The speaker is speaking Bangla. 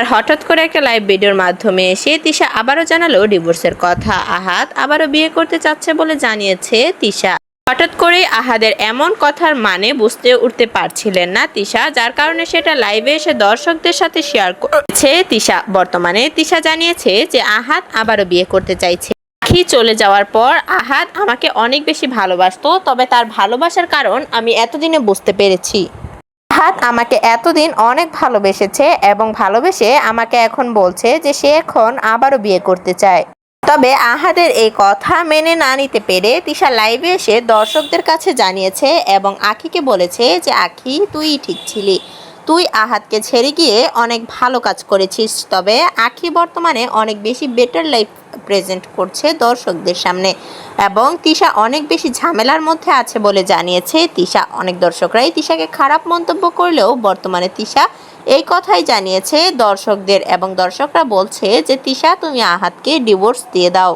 আর হঠাৎ করে একটা লাইভ ভিডিওর মাধ্যমে এসে তিশা আবারও জানালো ডিভোর্সের কথা। আহাত আবারও বিয়ে করতে চাচ্ছে বলে জানিয়েছে তিশা। হঠাৎ করেই আহাদের এমন কথার মানে বুঝতে উঠতে পারছিলেন না তিশা, যার কারণে সেটা লাইভে এসে দর্শকদের সাথে শেয়ার করেছে তিশা। বর্তমানে তিশা জানিয়েছে যে আহাদ আবারও বিয়ে করতে চাইছে। আখি চলে যাওয়ার পর আহাদ আমাকে অনেক বেশি ভালোবাসতো, তবে তার ভালোবাসার কারণ আমি এতদিনে বুঝতে পেরেছি। আহাদ আমাকে এতদিন অনেক ভালোবেসেছে এবং ভালোবেসে আমাকে এখন বলছে যে সে এখন আবারও বিয়ে করতে চায়। তবে আহাদের এই কথা মেনে না নিতে পেরে তিশা লাইভে এসে দর্শকদের কাছে জানিয়েছে এবং আখিকে বলেছে যে, আখি, তুই ঠিক ছিলি। তুই আহাদকে ছেড়ে গিয়ে অনেক ভালো কাজ করেছিস, তবে আখি বর্তমানে অনেক বেশি বেটার লাইফ প্রেজেন্ট করছে দর্শকদের সামনে। এবং তিশা অনেক বেশি ঝামেলার মধ্যে আছে বলে জানিয়েছে তিশা। অনেক দর্শকরাই তিশাকে খারাপ মন্তব্য করলেও বর্তমানে তিশা এই কথাই জানিয়েছে দর্শকদের। এবং দর্শকরা বলছে যে, তিশা, তুমি আহাতকে ডিভোর্স দিয়ে দাও।